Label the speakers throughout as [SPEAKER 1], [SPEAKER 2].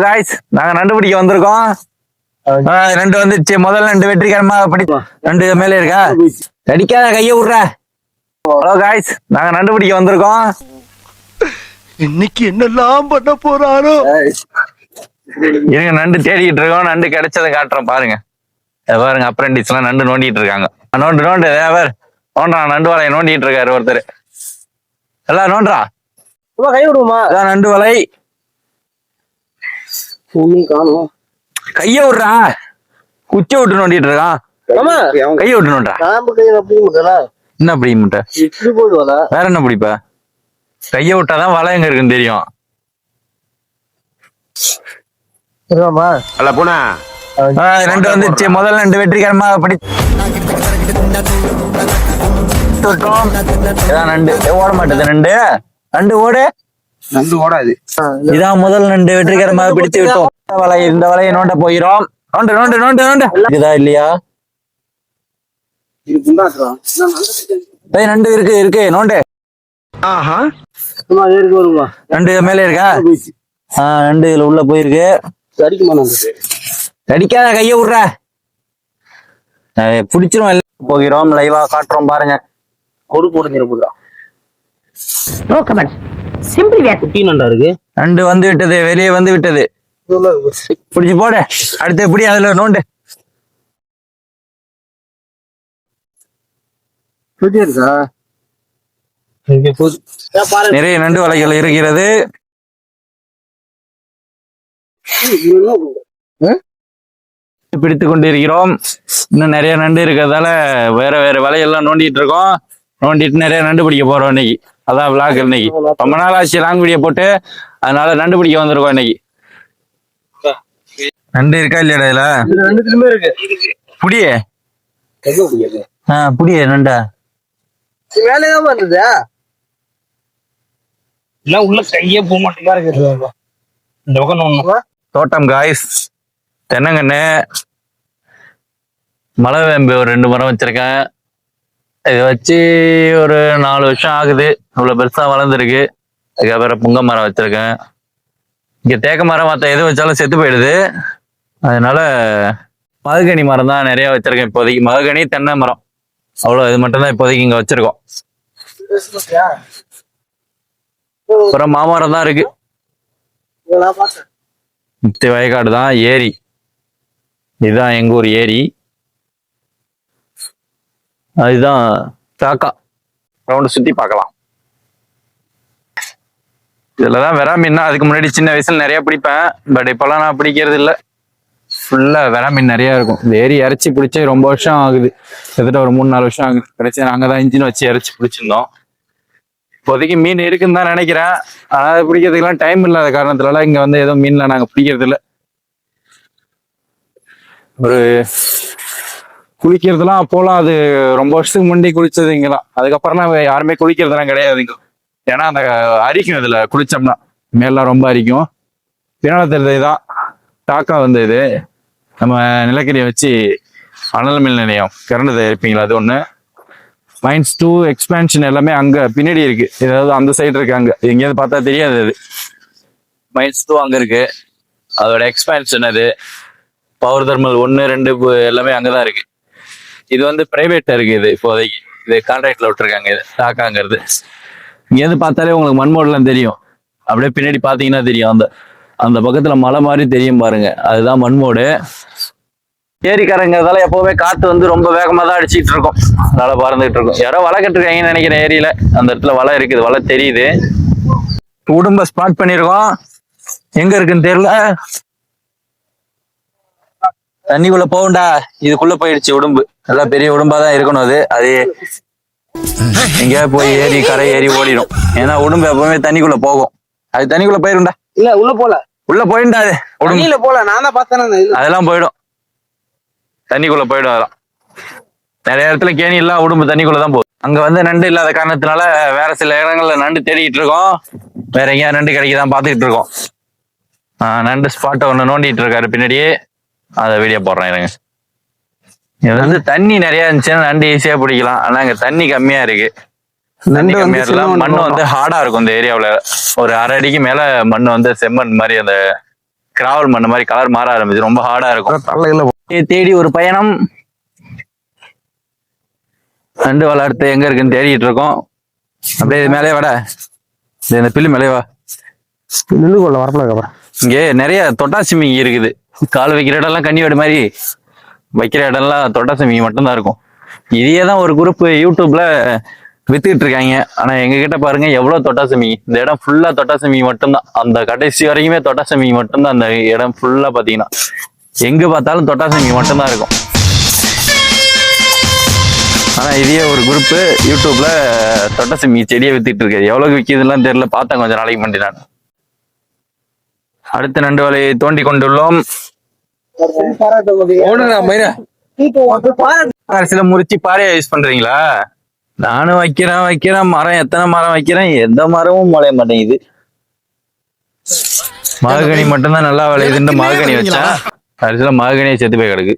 [SPEAKER 1] Guys நாங்க நண்டு பிடிக்க வந்திருக்கோம். ஆ, ரெண்டு வந்துச்சு முதல்ல ரெண்டு வெற்றிகரமா படி ரெண்டு மேல இருக்கா? அடிக்காத கைய விடுற. ஹலோ காய்ஸ் நாங்க நண்டு பிடிக்க வந்திருக்கோம்.
[SPEAKER 2] இன்னைக்கு என்னெல்லாம் பண்ண போறாரோ?
[SPEAKER 1] இருங்க நண்டு தேடிட்டு இருக்கோம். நண்டு கிடைச்சதை காட்டுறோம். பாருங்க. பாருங்க அப்ரெண்டிஸ் எல்லாம் நண்டு நோண்டிட்டு இருக்காங்க. நோண்டு நோண்டு. தேவர் நோண்டா நண்டு வலையை நோண்டிட்டு இருக்காரு ஒருத்தர். எல்லாம் நோண்டுறா.
[SPEAKER 3] சும்மா கை விடுவோமா?
[SPEAKER 1] நண்டு வலை.
[SPEAKER 3] ஒண்ணும் காணும்.
[SPEAKER 1] கைய விடுறா. குச்சி விட்டு நோண்டிட்டு இருக்கான். கைய விட்டு நோண்டா
[SPEAKER 3] நாம கை அப்படி முட்டா
[SPEAKER 1] என்ன அப்படி முட்டை?
[SPEAKER 3] இப்படி வல
[SPEAKER 1] வேற என்ன பிடிப்ப? கைய விட்டாதான் வலை எங்க இருக்குன்னு தெரியும்.
[SPEAKER 2] அல்ல போனா.
[SPEAKER 1] ரெண்டு வந்துச்சு முதல்ல ரெண்டு வெற்றிகரமா படி நண்டு ஓட மாட்டேது. நண்டு நண்டு ஓடு.
[SPEAKER 2] நந்து ஓடாது.
[SPEAKER 1] இதான் முதல் நண்டு வெற்றிகரமாக பிடித்து விட்டோம். வலை இந்த வலையை நோண்ட போகிறோம். நோண்டு நோண்டு நோண்டு நோண்டு. இருக்குதா இல்லையா? நண்டு இருக்கு இருக்கு. நோண்டு.
[SPEAKER 2] ஆஹா.
[SPEAKER 3] சும்மா ஏறிக்கு வருமா
[SPEAKER 1] நண்டு மேலே இருக்கா? ஆ நண்டு இதுல உள்ள போயிருக்கு. அடிக்காத கைய விடுற. பிடிச்சிரும் எல்லாம். போகிறோம் லைவா காட்டுறோம் பாருங்க.
[SPEAKER 3] ஒரு போடுங்கிற போதா
[SPEAKER 4] No comment. Simply that.
[SPEAKER 3] குட்டி நண்டா இருக்கு.
[SPEAKER 1] நண்டு வந்து விட்டது வெளியே வந்து விட்டது. பிடிச்சு போடு. அடுத்து எப்படி அதுல நோண்டு? நிறைய நண்டு வலைகள் இருக்கிறது. பிடித்து கொண்டிருக்கிறோம். இன்னும் நிறைய நண்டு இருக்கிறதால வேற வேற வலையெல்லாம் நோண்டிட்டு இருக்கோம். நோண்டிட்டு நிறைய நண்டு பிடிக்க போறோம் இன்னைக்கு. அதான் விளாக் இன்னைக்கு. ரொம்ப நாள் ஆச்சு லாங் வீடியோ போட்டு அதனால நண்டு பிடிக்க வந்திருக்கோம் இன்னைக்கு. நண்டு இருக்கா இல்லையாடா இதுல?
[SPEAKER 3] இது ரெண்டுத்துலயுமே இருக்கு.
[SPEAKER 1] புடியே? ஆ புடியே நண்டா.
[SPEAKER 3] வேலையாம இருந்தது? எல்லாம் உள்ள கையே போக மாட்டேங்கா இருக்கு இந்த பக்கம் ஒண்ணு.
[SPEAKER 1] தோட்டம் காய்ஸ் தென்னங்கண்ணு. மலை வேம்பு ஒரு ரெண்டு மரம் வச்சிருக்கேன். இதை வச்சு ஒரு நாலு வருஷம் ஆகுது. இவ்வளவு பெருசா வளர்ந்துருக்கு. அதுக்கப்புறம் புங்க மரம் வச்சிருக்கேன். இங்க தேக்க மரம் மற்ற எது வச்சாலும் செத்து போயிடுது. அதனால மதுகனி மரம் தான் நிறைய வச்சிருக்கேன் இப்போதைக்கு. மதுகனி தென்னை மரம். அவ்வளோ இது மட்டும்தான் இப்போதைக்கு இங்க வச்சிருக்கோம். அப்புறம் மாமரம் தான் இருக்கு. முத்தி வயக்காடு தான் ஏரி. இதுதான் எங்க ஊர் ஏரி. அதுதான் தாக்கா. ரவுண்டு சுத்தி பார்க்கலாம். இதுலதான் வெறா மீன்னா அதுக்கு முன்னாடி சின்ன வயசுல நிறைய பிடிப்பேன். பட் இப்பெல்லாம் நான் பிடிக்கிறது இல்லை ஃபுல்லாக வெறா மீன் நிறையா இருக்கும். இந்த ஏரி இறச்சி பிடிச்சே ரொம்ப வருஷம் ஆகுது. கிட்டத்தட்ட ஒரு மூணு நாலு வருஷம் ஆகுது. கிடைச்சி நாங்கள் தான் இன்ஜின் வச்சு இறச்சி பிடிச்சிருந்தோம். இப்போதைக்கு மீன் இருக்குன்னு தான் நினைக்கிறேன். ஆனால் அது பிடிக்கிறதுக்கெல்லாம் டைம் இல்லாத காரணத்துலலாம் இங்கே வந்து எதுவும் மீன்லாம் நாங்கள் பிடிக்கிறதில்ல. ஒரு குளிக்கிறதுலாம் அப்போலாம் அது ரொம்ப வருஷத்துக்கு முன்னாடி குளிச்சது இங்கெல்லாம். அதுக்கப்புறம்லாம் யாருமே குளிக்கிறதுலாம் கிடையாது இங்கே. ஏன்னா அந்த அரிக்கும் இதில் குளித்தோம்னா மேலாம் ரொம்ப அரிக்கும். பின்னால தெரிஞ்சது தான் டாக்கா வந்து இது நம்ம நிலக்கரியை வச்சு அனல் மின் நிலையம் கரண்ட் தயாரிப்பீங்களா அது ஒன்று மைன்ஸ் டூ எக்ஸ்பேன்ஷன் எல்லாமே அங்க பின்னாடி இருக்கு. ஏதாவது அந்த சைடு இருக்குது அங்கே. எங்கேயாவது பார்த்தா தெரியாது அது. மைன்ஸ் டூ அங்க இருக்கு. அதோட எக்ஸ்பேன்ஷன் அது. பவர் தர்மல் ஒன்று ரெண்டு எல்லாமே எல்லாமே அங்கதான் இருக்கு. இது வந்து ப்ரைவேட்டாக இருக்கு இது இப்போதைக்கு. இது கான்ட்ராக்டில் விட்டுருக்காங்க. இது டாக்காங்கிறது இங்கேருந்து பார்த்தாலே உங்களுக்கு மண்மோடலாம் தெரியும். அப்படியே பின்னாடி பார்த்தீங்கன்னா தெரியும் அந்த அந்த பக்கத்துல மலை மாதிரி தெரியும் பாருங்க. அதுதான் மண்மோடு. ஏரிக்காரங்கிறதால எப்பவுமே காத்து வந்து ரொம்ப வேகமா தான் அடிச்சிட்டு இருக்கும். அதனால பறந்துகிட்டு இருக்கும். யாரோ வலை கட்டுருக்காங்கன்னு நினைக்கிறேன் ஏரியில. அந்த இடத்துல வலை இருக்குது. வலை தெரியுது. உடும்ப ஸ்பாட் பண்ணிருக்கோம். எங்க இருக்குன்னு தெரியல. தண்ணிக்குள்ள போகும்டா. இதுக்குள்ள போயிடுச்சு உடம்பு. நல்லா பெரிய உடம்பா தான் இருக்கணும் அது. அது எங்கேயாவது போய் ஏறி கரை ஏறி ஓடிடும் ஏன்னா உடம்பு எப்பவுமே தண்ணிக்குள்ள போகும். அது தண்ணிக்குள்ள போயிரும்டா.
[SPEAKER 3] இல்ல உள்ள போல
[SPEAKER 1] உள்ள போயிருண்டா அது.
[SPEAKER 3] போல நான் தான் பார்த்தேன்
[SPEAKER 1] அதெல்லாம் போயிடும். தண்ணிக்குள்ள போயிடும் அதெல்லாம். நிறைய இடத்துல கேணி எல்லாம் உடம்பு தண்ணிக்குள்ள தான் போகுது. அங்க வந்து நண்டு இல்லாத காரணத்தினால வேற சில இடங்கள்ல நண்டு தேடிட்டு இருக்கோம். வேற எங்கேயா நண்டு கிடைக்குதான் பாத்துக்கிட்டு இருக்கோம். ஆஹ் நண்டு ஸ்பாட்டை ஒண்ணு நோண்டிட்டு இருக்காரு பின்னாடியே. அதை வீடியோ போடுறேன் இருங்க. இது வந்து தண்ணி நிறைய இருந்துச்சுன்னா நண்டு ஈஸியா பிடிக்கலாம். ஆனா இங்க தண்ணி கம்மியா இருக்கு. மண் வந்து ஹார்டா இருக்கும் இந்த ஏரியாவுல ஒரு அரை அடிக்கு மேல மண் வந்து செம்மண் மாதிரி அந்த கிராவல் பண்ண மாதிரி கலர் மாற ஆரம்பிச்சு ரொம்ப ஹார்டா இருக்கும். தேடி ஒரு பயணம். நண்டு வளர்த்து எங்க இருக்குன்னு தேடிட்டு இருக்கோம். அப்படியே இது மேலே வாடா. இந்த பில்லு மேலே வா.
[SPEAKER 2] நின்று கொள்ள அப்புறம்
[SPEAKER 1] இங்கே நிறைய தொட்டாசி மீன் இருக்குது. கால் வைக்கிற இடம்லாம் கன்னி வீடு மாதிரி. வைக்கிற இடம்லாம் தொட்டாசி மீன் மட்டும்தான் இருக்கும். இதையே தான் ஒரு குரூப் யூடியூப்ல வித்துக்கிட்டு இருக்காங்க ஆனா எங்க கிட்ட பாருங்க எவ்வளவு தொட்டாசி மீன் இந்த இடம் ஃபுல்லா தொட்டாசி மீன் மட்டும்தான். அந்த கடைசி வரைக்குமே தொட்டாசி மீன் மட்டும்தான் அந்த இடம் ஃபுல்லா பாத்தீங்கன்னா எங்க பார்த்தாலும் தொட்டாசி மீன் மட்டும்தான் இருக்கும். ஆனா இதே ஒரு குரூப் யூடியூப்ல தொட்டாசி மீன் செடியை வித்துட்டு இருக்கு எவ்வளவு விற்கிதுலாம் தெரியல. பார்த்தேன் கொஞ்ச நாளைக்கு முன்னாடி நான். அடுத்த நண்டு வலையை தோண்டி கொண்டுள்ளோம். அரசியல முறிச்சு பாறையா யூஸ் பண்றீங்களா? நானும் வைக்கிறேன் வைக்கிறேன் மரம் எத்தனை மரம் வைக்கிறேன்? எந்த மரமும் முளைய மாட்டேங்குது. மாகனி மட்டும்தான் நல்லா விளையுதுன்னு மாகனி வச்சா? கடைசியில மாகனியே செத்து போய் கிடக்கு.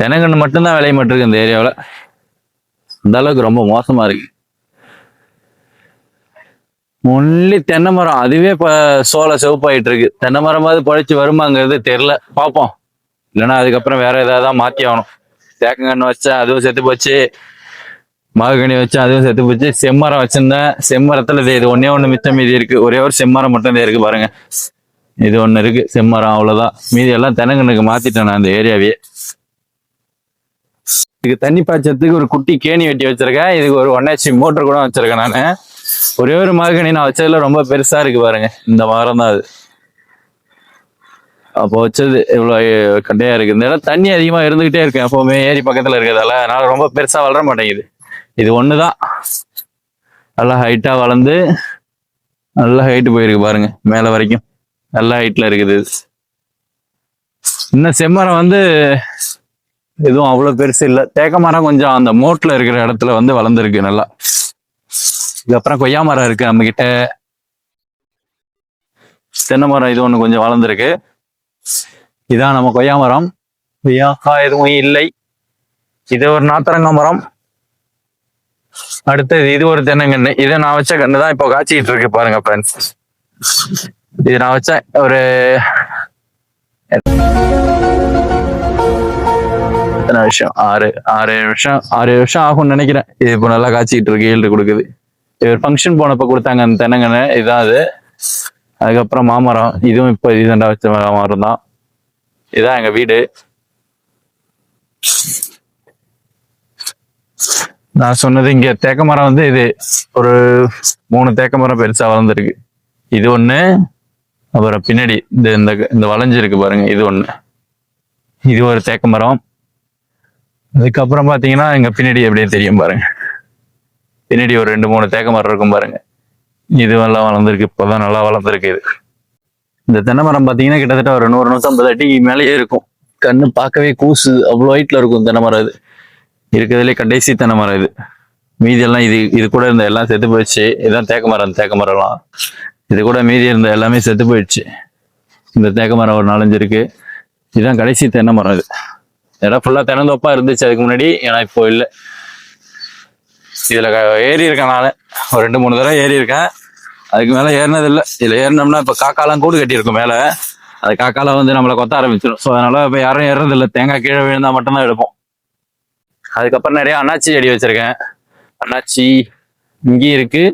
[SPEAKER 1] தெனங்கன்று மட்டும்தான் விளைய மாட்டிருக்கு இந்த ஏரியாவில். அந்த அளவுக்கு ரொம்ப மோசமா இருக்கு. ஒன்லி தென்னை மரம் அதுவே இப்ப சோள செவப்பாயிட்டு இருக்கு தென்னை மரமாவது பொழைச்சு வருமாங்கிறது தெரியல. பார்ப்போம் இல்லைன்னா அதுக்கப்புறம் வேற ஏதாவது மாத்தி ஆகணும். தேக்கங்கன்று வச்சா அதுவும் செத்து போச்சு. மாகனி வச்சு அதுவும் செத்து போச்சு. செம்மரம் வச்சிருந்தேன். செம்மரத்துல இது இது ஒன்னே ஒண்ணு மிச்சம் மீதி இருக்கு. ஒரே ஒரு செம்மரம் மட்டும் தான் இருக்கு பாருங்க. இது ஒண்ணு இருக்கு. செம்மரம் அவ்வளவுதான். மீதி எல்லாம் தெனங்கனுக்கு மாத்திட்டேன் நான் அந்த ஏரியாவே. இதுக்கு தண்ணி பாய்ச்சறதுக்கு ஒரு குட்டி கேணி வெட்டி வச்சிருக்கேன். இதுக்கு ஒரு ஒன் ஹெச்பி மோட்டர் கூட வச்சிருக்கேன் நான். ஒரே ஒரு மார்கனி நான் வச்சதுல ரொம்ப பெருசா இருக்கு பாருங்க. இந்த மரம் தான் அது. அப்போ வச்சது இவ்வளோ கண்டையா இருக்கு. இந்த இடம் தண்ணி அதிகமாக இருந்துகிட்டே இருக்கு. எப்பவுமே ஏரி பக்கத்தில் இருக்கிறதால. அதனால ரொம்ப பெருசாக வளர மாட்டேங்குது. இது ஒன்று தான் நல்லா ஹைட்டாக வளர்ந்து நல்லா ஹைட் போயிருக்கு பாருங்க மேலே வரைக்கும். நல்ல ஹைட்டில் இருக்குது. இன்னும் செம்மரம் வந்து எதுவும் அவ்வளோ பெருசு இல்லை. தேக்க மரம் கொஞ்சம் அந்த மோட்டில் இருக்கிற இடத்துல வந்து வளர்ந்துருக்கு நல்லா. இதுக்கப்புறம் கொய்யா மரம் இருக்கு நம்மக்கிட்ட தென்னை மரம் இது ஒன்று கொஞ்சம் வளர்ந்துருக்கு. இதான் நம்ம கொய்யா மரம். கொய்யாக்கா எதுவும் இல்லை. இது ஒரு நாத்தரங்க மரம். அடுத்தது இது ஒரு தென்னங்கன்று. இதை நான் வச்ச கன்று தான் இப்போ காய்ச்சிக்கிட்டு இருக்கு பாருங்க ஃப்ரெண்ட்ஸ் இது நான் வச்ச ஒரு எத்தனை வருஷம்? ஆறு ஆறு ஏழு வருஷம் ஆறு ஏழு வருஷம் ஆகும்னு நினைக்கிறேன். இது இப்போ நல்லா காய்ச்சிக்கிட்டு இருக்கு ஈல்டு கொடுக்குது. ஒரு ஃபங்க்ஷன் போனப்ப கொடுத்தாங்க அந்த தென்னங்கன்னு இதான் அது. அதுக்கப்புறம் மாமரம். இதுவும் இப்போ ரீசெண்டாக வச்ச மாமரம் தான். இதான் எங்க வீடு. நான் சொன்னது இங்க தேக்க மரம் வந்து இது ஒரு மூணு தேக்க மரம் பெருசா வளர்ந்துருக்கு. இது ஒண்ணு அப்புறம் பின்னாடி இந்த இந்த இந்த வளைஞ்சிருக்கு பாருங்க இது ஒண்ணு. இது ஒரு தேக்க மரம். அதுக்கப்புறம் பாத்தீங்கன்னா எங்க பின்னாடி எப்படியும் தெரியும் பாருங்க. பின்னாடி ஒரு ரெண்டு மூணு தேக்க மரம் இருக்கும் பாருங்க. நல்லா வளர்ந்துருக்கு இப்போதான் நல்லா வளர்ந்துருக்கு இது. இந்த தென்னை மரம் பாத்தீங்கன்னா கிட்டத்தட்ட ஒரு நூறு நூற்றம்பது அடி மேலேயே இருக்கும். கண்ணு பார்க்கவே கூசு அவ்வளோ ஹைட்ல இருக்கும் தென்னை மரம் இது. இருக்கிறதுலே கடைசி தென்னை மரம் இது மீதியெல்லாம் இது இது கூட இருந்த எல்லாம் செத்து போயிடுச்சு. இதுதான் தேக்க மரம் தேக்க மரம்லாம். இது கூட மீதி இருந்த எல்லாமே செத்து போயிடுச்சு. இந்த தேக்க மரம் ஒரு நாலஞ்சு இருக்கு. இதுதான் கடைசி தென்னை மரம் இது. இடம் ஃபுல்லாக தென்னந்தோப்பா இருந்துச்சு. அதுக்கு முன்னாடி ஏன்னா இப்போ இல்லை. இதில் ஏறி இருக்கேன் நான். ஒரு ரெண்டு மூணு தடவை ஏறி இருக்கேன். அதுக்கு மேலே ஏறினது இல்லை ஏறினோம்னா இப்போ காக்காலாம் கூடு கட்டியிருக்கும் மேலே. அது காக்கால வந்து நம்மளை கொத்த ஆரம்பிச்சிடும் ஸோ அதனால் இப்போ யாரும் ஏறுறதில்லை. இல்லை தேங்காய் கீழே விழுந்தா மட்டும்தான் எடுப்போம். அதுக்கப்புறம் நிறைய அண்ணாச்சி செடி வச்சிருக்கேன். அண்ணாச்சி இங்கேயும் இருக்கு.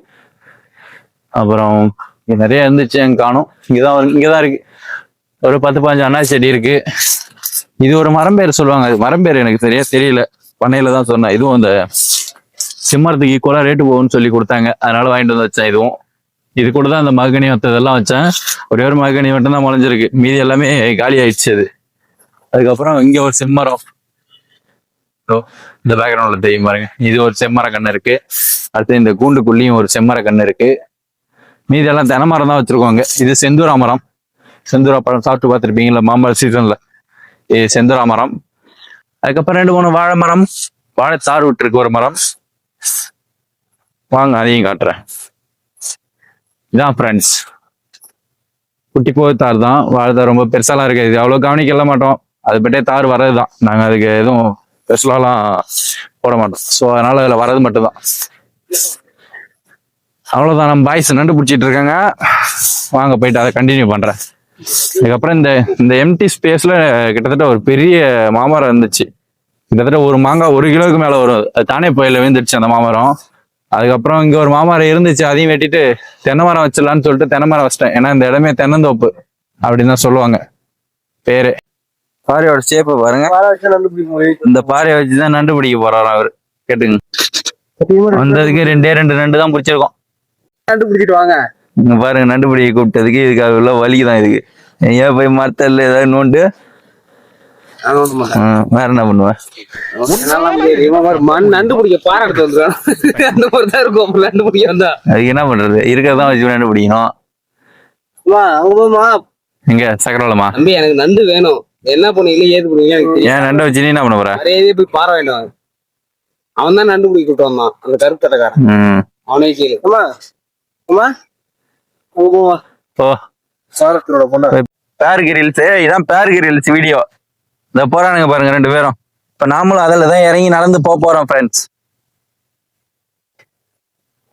[SPEAKER 1] அப்புறம் இங்கே நிறைய இருந்துச்சு அங்க காணும். இங்கதான் இங்கே தான் இருக்கு. ஒரு பத்து பதினஞ்சு அண்ணாச்சி செடி இருக்கு. இது ஒரு மரம் பேர் சொல்லுவாங்க. அது மரம் பேர் எனக்கு சரியா தெரியல. பண்ணையில தான் சொன்னேன். இதுவும் அந்த சிம்மரத்துக்கு ஈக்குவலாக ரேட்டு போகும்னு சொல்லி கொடுத்தாங்க. அதனால வாங்கிட்டு வந்து வச்சேன் இதுவும். இது கூட தான் அந்த மகனி மற்றதெல்லாம் வச்சேன். ஒரே ஒரு மகனி மட்டும் தான் முளைஞ்சிருக்கு. மீதி எல்லாமே காலி ஆயிடுச்சு அது. அதுக்கப்புறம் இங்கே ஒரு சிம்மரம். இந்த பேக்ரவுண்ட்ல தெரியும் பாருங்க. இது ஒரு செம்மர கண்ணு இருக்கு. அடுத்து இந்த கூண்டுக்குள்ளேயும் ஒரு செம்மர கண்ணு இருக்கு. மீதெல்லாம் எல்லாம் மரம் தான் வச்சிருக்கோங்க. இது செந்தூரா மரம். செந்தூரா பழம் சாப்பிட்டு பார்த்துருப்பீங்களா? மாம்பழ சீசன்ல இது செந்தூரா மரம். அதுக்கப்புறம் ரெண்டு மூணு வாழை மரம். வாழை தார் விட்டுருக்கு ஒரு மரம். வாங்க அதையும் காட்டுறேன். இதான் ஃப்ரெண்ட்ஸ் குட்டி போய் தார் தான். வாழைத்தார் ரொம்ப பெருசாலாம் இருக்காது. இது அவ்வளோ கவனிக்கல மாட்டோம். அது பட்டே தார் வர்றது தான் நாங்கள் அதுக்கு எதுவும் ஸ்பெஷலாலாம் போட மாட்டோம். ஸோ அதனால அதில் வர்றது மட்டும்தான். அவ்வளோதான் நம்ம பாய்ஸ் நண்டு பிடிச்சிட்டு இருக்காங்க. வாங்க போயிட்டு அதை கண்டினியூ பண்ணுறேன் அதுக்கப்புறம் இந்த இந்த எம்டி ஸ்பேஸ்ல கிட்டத்தட்ட ஒரு பெரிய மாமரம் இருந்துச்சு. கிட்டத்தட்ட ஒரு மாங்காய் ஒரு கிலோவுக்கு மேலே வரும். அது தானே புயலில் விழுந்துருச்சு அந்த மாமரம். அதுக்கப்புறம் இங்கே ஒரு மாமரம் இருந்துச்சு. அதையும் வெட்டிட்டு தென்னை மரம் வச்சிடலான்னு சொல்லிட்டு தென்னை மரம் வச்சிட்டேன். ஏன்னா இந்த இடமே தென்னந்தோப்பு அப்படின்னு தான் சொல்லுவாங்க. பேரு. பாறையோட ஷேப்பை பாருங்க. இந்த பாறையை வச்சுதான் நண்டு பிடிக்க போறாராம் அவரு. கேட்டுங்க. வந்ததுக்கு ரெண்டே ரெண்டு நண்டு தான் பிடிச்சிருக்கோம்.
[SPEAKER 3] கண்டுபிடிச்சிட்டு வாங்க.
[SPEAKER 1] இங்க பாருங்க நண்டு பிடிக்க கூப்பிட்டதுக்கு இதுக்கு அது உள்ள வலி தான் இதுக்கு. ஏன் போய் மரத்தல்ல ஏதாவது நோண்டு? வேற என்ன பண்ணுவேன்
[SPEAKER 3] நண்டு பிடிக்க பாறை எடுத்து வந்துருக்கான். அந்த மாதிரி தான் இருக்கும். நண்டு பிடிக்க வந்தா.
[SPEAKER 1] அதுக்கு என்ன பண்றது? இருக்கிறதான் வச்சு நண்டு பிடிக்கணும் எங்க? சக்கரவளமா
[SPEAKER 3] தம்பி எனக்கு நண்டு வேணும். என்ன பண்ணுவீங்க ஏது பண்ணுவீங்க எனக்கு தெரியும்
[SPEAKER 1] ஏன் நண்டை வச்சு நீ என்ன பண்ண போற?
[SPEAKER 3] நிறைய போய் பாறை வேண்டாம் அவன் தான் நண்டு பிடிக்க கூப்பிட்டு வந்தான். அந்த கருப்பு
[SPEAKER 1] ம்.
[SPEAKER 3] அவனே கேளு அம்மா அம்மா.
[SPEAKER 1] ஓ
[SPEAKER 3] சாரத்தினோட பொண்ணு.
[SPEAKER 1] பேர் கிரில்ஸ் இதான் பேர் கிரில்ஸ் வீடியோ இந்த போறானுங்க பாருங்க ரெண்டு பேரும். இப்ப நாமளும் அதில் தான் இறங்கி நடந்து போக போறோம் ஃப்ரெண்ட்ஸ்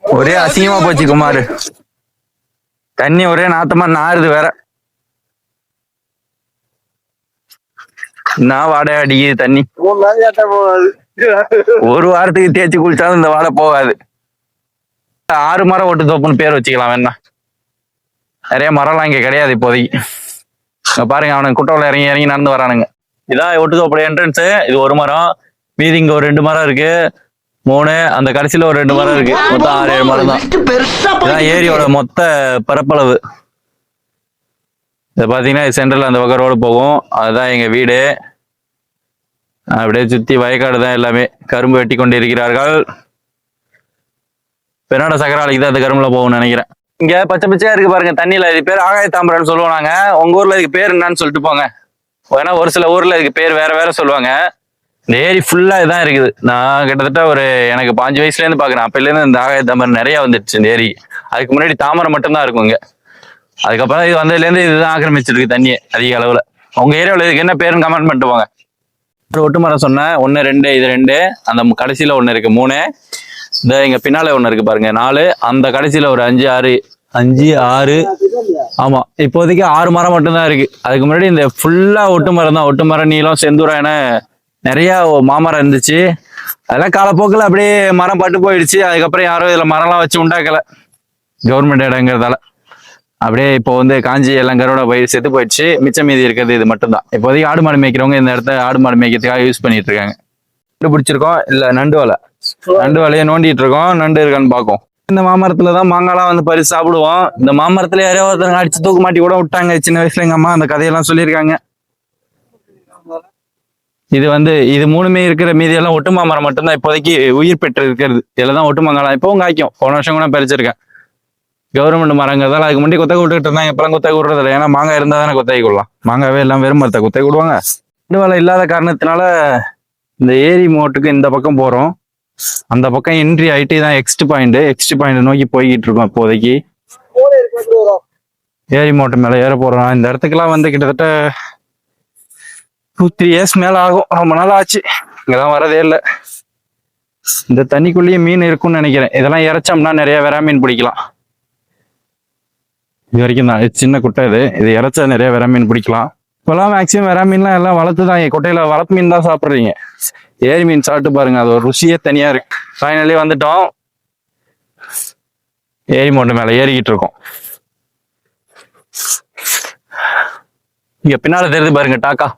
[SPEAKER 1] ஒரே அசிங்கமா போச்சு குமார். தண்ணி ஒரே நாத்தமா நாறுது வேற. நான் வாடகை அடிக்குது தண்ணி? ஒரு வாரத்துக்கு தேய்ச்சி குளிச்சாலும் இந்த வாடை போகாது. ஆறு மரம் ஒட்டு தோப்புன்னு பேர் வச்சுக்கலாம் வேணா. நிறைய மரம்லாம் இங்க கிடையாது இப்போதைக்கு. பாருங்க அவனுக்கு குட்டவுல இறங்கி இறங்கி நடந்து வரானுங்க. இதான் ஒட்டு தோப்புடைய என்ட்ரன்ஸ் இது ஒரு மரம். மீதி இங்க ஒரு ரெண்டு மரம் இருக்கு. மூணு. அந்த கடைசியில ஒரு ரெண்டு மரம் இருக்கு. மொத்தம் ஆறு ஏழு மரம் தான். ஏரியோட மொத்த பரப்பளவு. இது பார்த்தீங்கன்னா சென்ட்ரல் அந்த பக்கம் ரோடு போகும். அதுதான் எங்கள் வீடு. அப்படியே சுற்றி வயக்காடு தான் எல்லாமே. கரும்பு வெட்டி கொண்டு இருக்கிறார்கள் பெருநாட சக்கராலைக்கு தான் அந்த கரும்புல போகும்னு நினைக்கிறேன். இங்கே பச்சை பச்சையாக இருக்கு பாருங்க தண்ணியில். இது பேர் ஆகாய தாம்பரம்னு சொல்லுவோம் நாங்கள் உங்கள் ஊரில் இதுக்கு பேர் என்னன்னு சொல்லிட்டு போங்க. ஏன்னா ஒரு சில ஊரில் இதுக்கு பேர் வேற வேற சொல்லுவாங்க. இந்த ஏரி ஃபுல்லாக இதான் இருக்குது. நான் கிட்டத்தட்ட ஒரு எனக்கு பாஞ்சு வயசுலேருந்து பார்க்குறேன் அப்போலேருந்து இந்த ஆகாய தாமரம் நிறையா வந்துடுச்சு இந்த ஏரி. அதுக்கு முன்னாடி தாமரை மட்டும்தான் இருக்கும் இங்கே. அதுக்கப்புறம் இது வந்ததுல இருந்து இதுதான் ஆக்கிரமிச்சிருக்கு தண்ணியை அதிக அளவுல. உங்க ஏரியாவில் இதுக்கு என்ன பேருன்னு கமெண்ட் பண்ணிட்டு போங்க. ஒரு ஒட்டு மரம் சொன்னேன் ஒன்று ரெண்டு இது ரெண்டு அந்த கடைசியில ஒன்று இருக்கு மூணு. இந்த இங்க பின்னால ஒன்று இருக்கு பாருங்க நாலு. அந்த கடைசியில ஒரு அஞ்சு ஆறு. அஞ்சு ஆறு. ஆமா இப்போதைக்கு ஆறு மரம் மட்டும்தான் இருக்கு. அதுக்கு முன்னாடி இந்த ஃபுல்லா ஒட்டு மரம் தான். ஒட்டு மரம் நீளம் செந்தூரம் என நிறைய மாமரம் இருந்துச்சு. அதெல்லாம் காலப்போக்கில் அப்படியே மரம் பட்டு போயிடுச்சு. அதுக்கப்புறம் யாரும் இதுல மரம்லாம் வச்சு உண்டாக்கல. கவர்மெண்ட் இடங்கிறதால. அப்படியே இப்போ வந்து காஞ்சி எல்லாம் கருவோட போய் செத்து போயிடுச்சு. மிச்சம் மீதி இருக்கிறது இது மட்டும்தான். இப்போதைக்கு ஆடு மாடு மேய்க்கிறவங்க இந்த இடத்த ஆடு மாடு மேய்க்கிறதுக்காக யூஸ் பண்ணிட்டு இருக்காங்க. நண்டு பிடிச்சிருக்கோம் இல்ல நண்டு வலை. நண்டு வலையை நோண்டிட்டு இருக்கோம். நண்டு இருக்கான்னு பார்க்கும். இந்த மாமரத்துல தான் மாங்காலாம் வந்து பறிச்சு சாப்பிடுவோம். இந்த மாமரத்துல யாரையோ ஒருத்தங்க அடிச்சு தூக்கு மாட்டி கூட விட்டாங்க. சின்ன வயசுல எங்க அம்மா அந்த கதையெல்லாம் சொல்லியிருக்காங்க. இது வந்து இது மூணுமே இருக்கிற மீதி எல்லாம் ஒட்டு மாமரம் மட்டும்தான். இப்போதைக்கு உயிர் பெற்று இருக்கிறது இதெல்லாம் தான் ஒட்டு மாங்காலாம். இப்பவும் காய்க்கும். போன வருஷம் கூட பறிச்சிருக்கேன். கவர்மெண்ட் மரங்கிறதால அதுக்கு முன்னாடி குத்தகை விட்டுக்கிட்டு இருந்தாங்க. இப்பெல்லாம் குத்தகை விடுறது இல்லை ஏன்னா மாங்காய் இருந்தால் தானே குத்தகை விடலாம் மாங்காவே எல்லாம் வெறும் மரத்தை குத்தகை விடுவாங்க. ரெண்டு வேலை இல்லாத காரணத்தினால இந்த ஏரி மோட்டுக்கு இந்த பக்கம் போகிறோம் அந்த பக்கம் என்ட்ரி ஐடி தான் எக்ஸ்ட் பாயிண்ட் எக்ஸ்ட் பாயிண்ட் நோக்கி போய்கிட்டு இருக்கோம் இப்போதைக்கு. ஏரி மோட்டு மேலே ஏற போகிறோம் இந்த இடத்துக்குலாம் வந்து கிட்டத்தட்ட டூ த்ரீ இயர்ஸ் மேலே ஆகும். ரொம்ப நாள் ஆச்சு. இங்கெல்லாம் வரதே இல்லை. இந்த தண்ணிக்குள்ளேயே மீன் இருக்கும்னு நினைக்கிறேன். இதெல்லாம் இறைச்சோம்னா நிறைய வெறா மீன் பிடிக்கலாம். இது வரைக்கும் தான் இது சின்ன குட்டை இது. இது இறைச்சா நிறைய வெறா மீன் பிடிக்கலாம். இப்போலாம் மேக்ஸிமம் வெறா மீன்லாம் எல்லாம் வளர்த்து தான் குட்டையில வளர்ப்பு மீன் தான் சாப்பிட்றீங்க. ஏரி மீன் சாப்பிட்டு பாருங்க. அது ஒரு ருசியே தனியா இருக்கு. ஃபைனலி வந்துட்டோம். ஏரி மோட்டை மேல ஏறிக்கிட்டு இருக்கோம். இங்க பின்னால தெரியுது பாருங்க டாக்கா.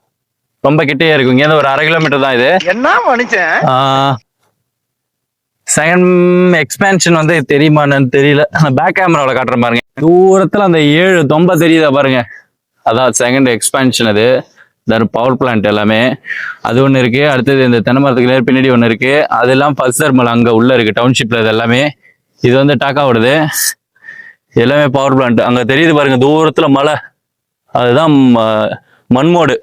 [SPEAKER 1] ரொம்ப கிட்டே இருக்கும் இங்க ஒரு அரை கிலோமீட்டர் தான் இது.
[SPEAKER 2] என்ன மனுஷன்?
[SPEAKER 1] செகண்ட் எக்ஸ்பேன்ஷன் வந்து தெரியுமா என்னன்னு தெரியல. பேக் கேமராவில் காட்டுறேன் பாருங்க. தூரத்துல அந்த ஏழு தொம்ப தெரியுதா பாருங்க. அதான் செகண்ட் எக்ஸ்பேன்ஷன் அது. தர் பவர் பிளான்ட் எல்லாமே. அது ஒன்று இருக்கு. அடுத்தது இந்த தென்னை மரத்துக்கு நேர் பின்னாடி ஒன்று இருக்கு. அதெல்லாம் பல்சர் மலை அங்கே உள்ள இருக்கு. டவுன்ஷிப்ல இது எல்லாமே. இது வந்து டாக்கா விடுது எல்லாமே பவர் பிளான்ட் அங்கே தெரியுது பாருங்க தூரத்துல மலை. அதுதான் ம- மண்மோடு.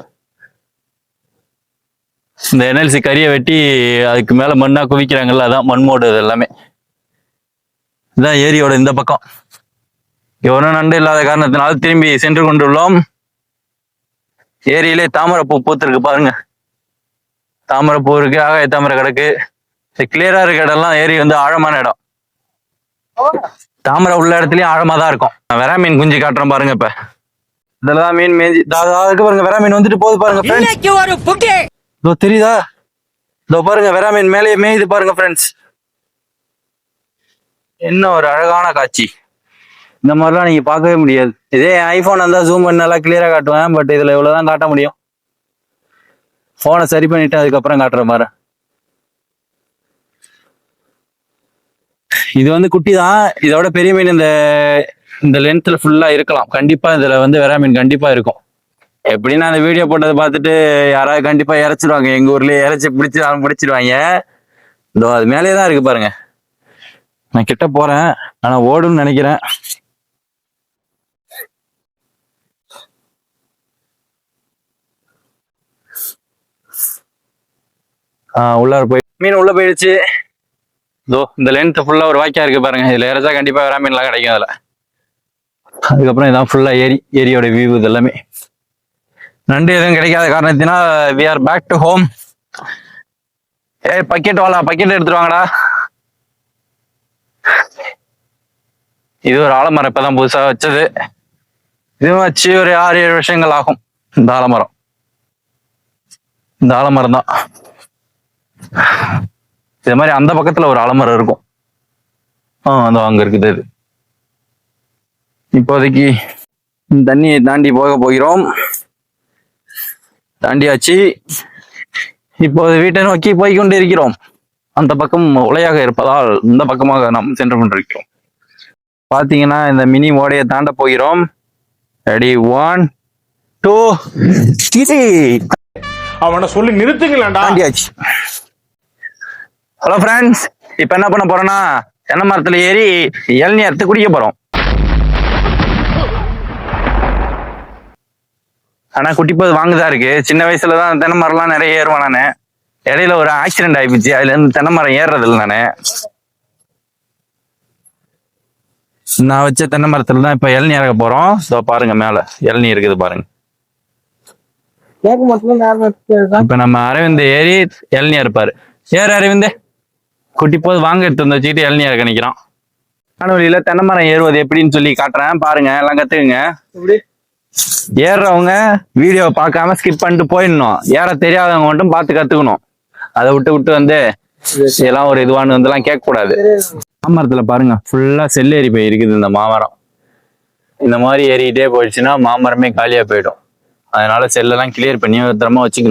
[SPEAKER 1] இந்த என்எல்சி கறியை வெட்டி அதுக்கு மேல மண்ணா குவிக்கிறாங்கல்ல அதான் மண்மோடு இது எல்லாமே. இதான் ஏரியோட இந்த பக்கம். எவனும் நண்டு இல்லாத காரணத்தினால் திரும்பி சென்று கொண்டுள்ளோம். ஏரியிலே தாமரை பூ பூத்திருக்கு பாருங்க. தாமரை பூ இருக்கு ஆகாய தாமரை கிடக்கு. கிளியரா இருக்க இடம்லாம் ஏரி வந்து ஆழமான இடம். தாமரை உள்ள இடத்துலயும் ஆழமா தான் இருக்கும். நான் வெறா மீன் குஞ்சு காட்டுறேன் பாருங்க இப்ப. இதுலதான் மீன் மேஞ்சி இதோ அதோ இருக்கு பாருங்க வெறா மீன் வந்துட்டு போகுது பாருங்க இதோ தெரியுதா? இதோ பாருங்க வெறா மீன் மேலேயே மேயுது பாருங்க ஃப்ரெண்ட்ஸ் என்ன ஒரு அழகான காட்சி. இந்த மாதிரிலாம் நீங்க பார்க்கவே முடியாது. இதே ஐபோன் இருந்தால் ஜூம் பண்ணி நல்லா கிளியரா காட்டுவேன் பட் இதுல இவ்வளவுதான் காட்ட முடியும். போனை சரி பண்ணிட்டு அதுக்கப்புறம் காட்டுற மாதிரி. இது வந்து குட்டி தான் இதோட பெரிய மீன் இந்த இந்த லென்த்ல ஃபுல்லா இருக்கலாம். கண்டிப்பா இதுல வந்து வெறா மீன் கண்டிப்பா இருக்கும். எப்படின்னா அந்த வீடியோ போட்டதை பார்த்துட்டு யாராவது கண்டிப்பா இறச்சிடுவாங்க எங்க ஊர்லயே இறச்சி பிடிச்சி பிடிச்சிருவாங்க. இதோ அது மேலேயே தான் இருக்கு பாருங்க. நான் கிட்ட போறேன். ஆனா ஓடும்னு நினைக்கிறேன். உள்ளார போய் மீன் உள்ள போயிடுச்சு. இதோ இந்த லென்த் ஃபுல்லா ஒரு வாக்கியா இருக்கு பாருங்க. இதுல இறைச்சா கண்டிப்பா வேற மீன்லாம் கிடைக்கும் அதுல. அதுக்கப்புறம் இதான் ஃபுல்லா ஏரி ஏரியோட வியூ இது எல்லாமே நண்டு எதுவும் கிடைக்காத காரணத்தினா we are back to home a bucket வாழா பக்கெட் எடுத்துட்டு வாங்கடா. இது ஒரு ஆலமரம் இப்பதான் புதுசா வச்சது. இதுவும் வச்சு ஒரு ஆறு ஏழு வருஷங்கள் ஆகும். இந்த ஆலமரம். இந்த ஆலமரம் தான் இது மாதிரி அந்த பக்கத்துல ஒரு ஆலமரம் இருக்கும். ஆ அந்த அங்க இருக்குது இது இப்போதைக்கு தண்ணியை தாண்டி போக போகிறோம். தாண்டியாச்சு. இப்போது வீட்டை நோக்கி போய் கொண்டிருக்கிறோம் அந்த பக்கம் உலையாக இருப்பதால் இந்த பக்கமாக நாம் சென்று கொண்டிருக்கிறோம். பாத்தீங்கன்னா இந்த மினி ஓடையை தாண்ட போகிறோம். ரெடி ஒன் டூ
[SPEAKER 2] அவனை சொல்லி நிறுத்துங்களேன்டா.
[SPEAKER 1] தாண்டியாச்சு. ஹலோ ஃப்ரெண்ட்ஸ் இப்போ என்ன பண்ண போறோம்னா தென்னை மரத்துல ஏறி இளநீ அறுத்து குடிக்க போறோம். ஆனா குட்டிப்போது வாங்குதா இருக்கு. சின்ன வயசுல தான் தென்னை மரம்லாம் நிறைய ஏறுவேன் நானு. இடையில ஒரு ஆக்சிடென்ட் ஆயிடுச்சு அதுல இருந்து தென்னை மரம் ஏறுறது இல்லை நானு. நான் வச்ச தென்னை மரத்துல தான் இப்ப இளநீ இறக்க போறோம். ஸோ பாருங்க மேல. இளநீ இருக்குது பாருங்க. இப்ப நம்ம அரவிந்த் ஏறி இளநீ இருப்பாரு ஏறு அரவிந்த்? குட்டி போது வாங்க எடுத்து வந்து வச்சுக்கிட்டு இளநீ இறக்க நிக்கிறான் கனவழியில தென்னை மரம் ஏறுவது எப்படின்னு சொல்லி காட்டுறேன். பாருங்க எல்லாம் கத்துக்குங்க. ஏறுறவங்க வீடியோவை பார்க்காம ஸ்கிப் பண்ணிட்டு போயிடணும். ஏற தெரியாதவங்க மட்டும் பார்த்து கத்துக்கணும். அதை விட்டு விட்டு வந்து இதெல்லாம் ஒரு இதுவான்னு வந்து எல்லாம் கேட்க கூடாது மாமரத்துல பாருங்க ஃபுல்லா செல்லேரி போய் இருக்குது இந்த மாமரம். இந்த மாதிரி ஏறிக்கிட்டே போயிடுச்சுன்னா மாமரமே காலியா போயிடும். அதனால செல்லெல்லாம் கிளியர் பண்ணி பத்திரமா வச்சுக்கணும்.